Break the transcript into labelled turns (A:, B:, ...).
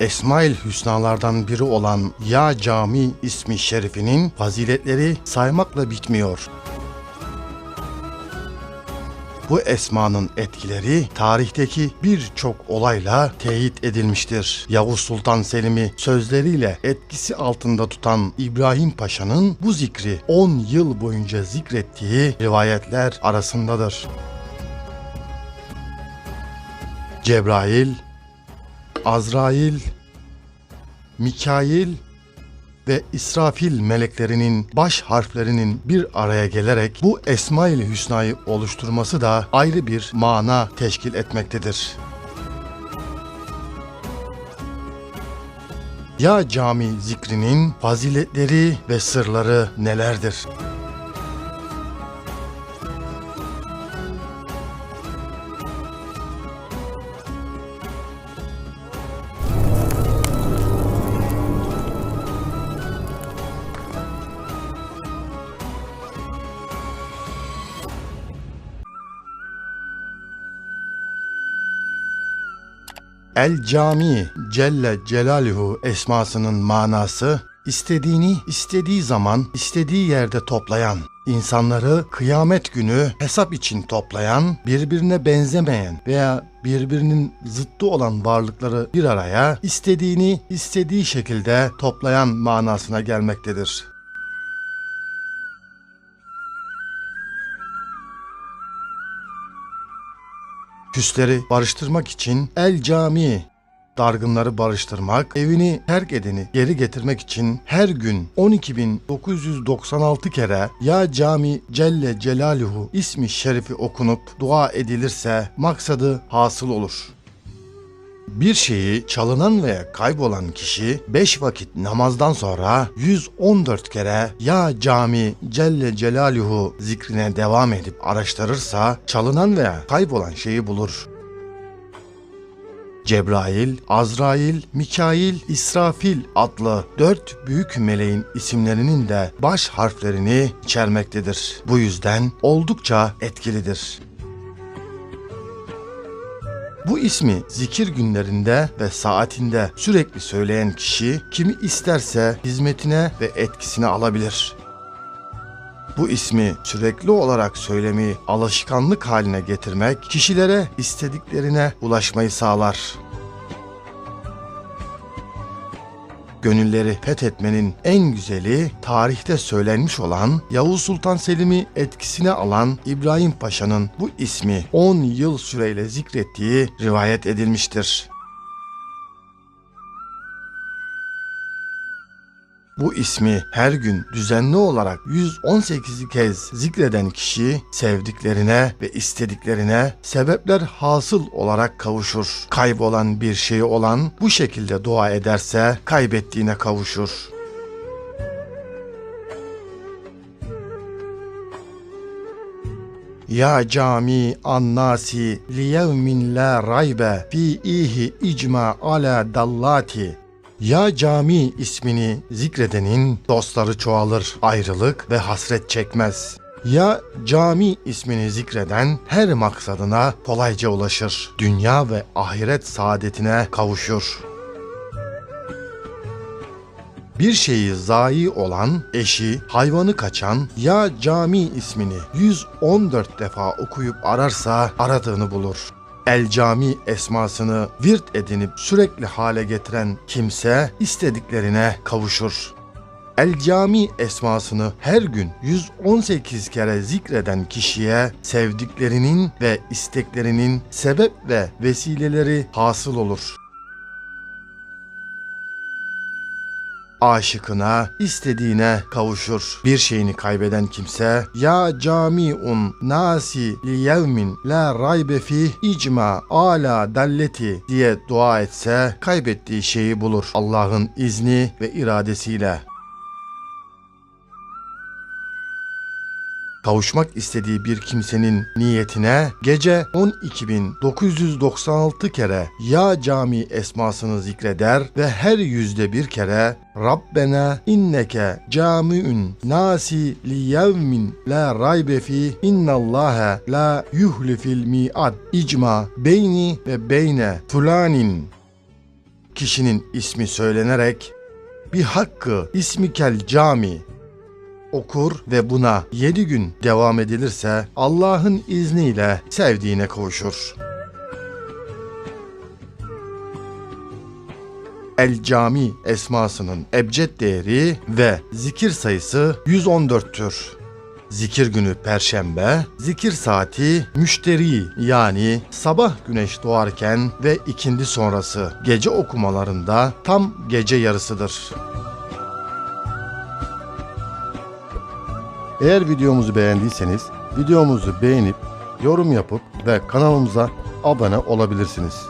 A: Esmail Hüsnalardan biri olan Ya Cami ismi şerifinin faziletleri saymakla bitmiyor. Bu esmanın etkileri tarihteki birçok olayla teyit edilmiştir. Yavuz Sultan Selim'i sözleriyle etkisi altında tutan İbrahim Paşa'nın bu zikri 10 yıl boyunca zikrettiği rivayetler arasındadır. Cebrail, Azrail, Mikail ve İsrafil meleklerinin baş harflerinin bir araya gelerek bu Esmail Hüsna'yı oluşturması da ayrı bir mana teşkil etmektedir. Ya cami zikrinin faziletleri ve sırları nelerdir? El Cami Celle Celaluhu esmasının manası istediğini istediği zaman istediği yerde toplayan, insanları kıyamet günü hesap için toplayan, birbirine benzemeyen veya birbirinin zıttı olan varlıkları bir araya istediğini istediği şekilde toplayan manasına gelmektedir. Küsleri barıştırmak için el cami, dargınları barıştırmak, evini terk edeni geri getirmek için her gün 12.996 kere Ya Cami Celle Celaluhu ismi şerifi okunup dua edilirse maksadı hasıl olur. Bir şeyi çalınan veya kaybolan kişi 5 vakit namazdan sonra 114 kere Ya Cami Celle Celaluhu zikrine devam edip araştırırsa çalınan veya kaybolan şeyi bulur. Cebrail, Azrail, Mikail, İsrafil adlı dört büyük meleğin isimlerinin de baş harflerini içermektedir. Bu yüzden oldukça etkilidir. Bu ismi zikir günlerinde ve saatinde sürekli söyleyen kişi kimi isterse hizmetine ve etkisine alabilir. Bu ismi sürekli olarak söylemeyi alışkanlık haline getirmek kişilere istediklerine ulaşmayı sağlar. Gönülleri fethetmenin en güzeli tarihte söylenmiş olan Yavuz Sultan Selim'i etkisine alan İbrahim Paşa'nın bu ismi 10 yıl süreyle zikrettiği rivayet edilmiştir. Bu ismi her gün düzenli olarak 118 kez zikreden kişi sevdiklerine ve istediklerine sebepler hasıl olarak kavuşur. Kaybolan bir şey olan bu şekilde dua ederse kaybettiğine kavuşur. Ya cami annasi liyevmin la raybe fi ihi icma ala dallati ya Cami ismini zikredenin dostları çoğalır, ayrılık ve hasret çekmez. Ya Cami ismini zikreden her maksadına kolayca ulaşır. Dünya ve ahiret saadetine kavuşur. Bir şeyi zayi olan, eşi, hayvanı kaçan ya Cami ismini 114 defa okuyup ararsa aradığını bulur. El Cami esmasını virt edinip sürekli hale getiren kimse istediklerine kavuşur. El Cami esmasını her gün 118 kere zikreden kişiye sevdiklerinin ve isteklerinin sebep ve vesileleri hasıl olur. Aşıkına, istediğine kavuşur. Bir şeyini kaybeden kimse ya camiun nasi li yevmin la raybe fi icma ala dalleti diye dua etse kaybettiği şeyi bulur. Allah'ın izni ve iradesiyle. Kavuşmak istediği bir kimsenin niyetine gece 12.996 kere Ya Cami esmasını zikreder ve her yüzde bir kere Rabbena inneke camiun nasi li yevmin la raybe fi innallâhe la yuhlifil mi'ad. İcma beyni ve beyne fulanin. Kişinin ismi söylenerek bir hakkı ismikel cami okur ve buna yedi gün devam edilirse Allah'ın izniyle sevdiğine kavuşur. El Cami esmasının ebced değeri ve zikir sayısı 114'tür. Zikir günü perşembe, zikir saati müşteri yani sabah güneş doğarken ve ikindi sonrası gece okumalarında tam gece yarısıdır.
B: Eğer videomuzu beğendiyseniz videomuzu beğenip yorum yapıp ve kanalımıza abone olabilirsiniz.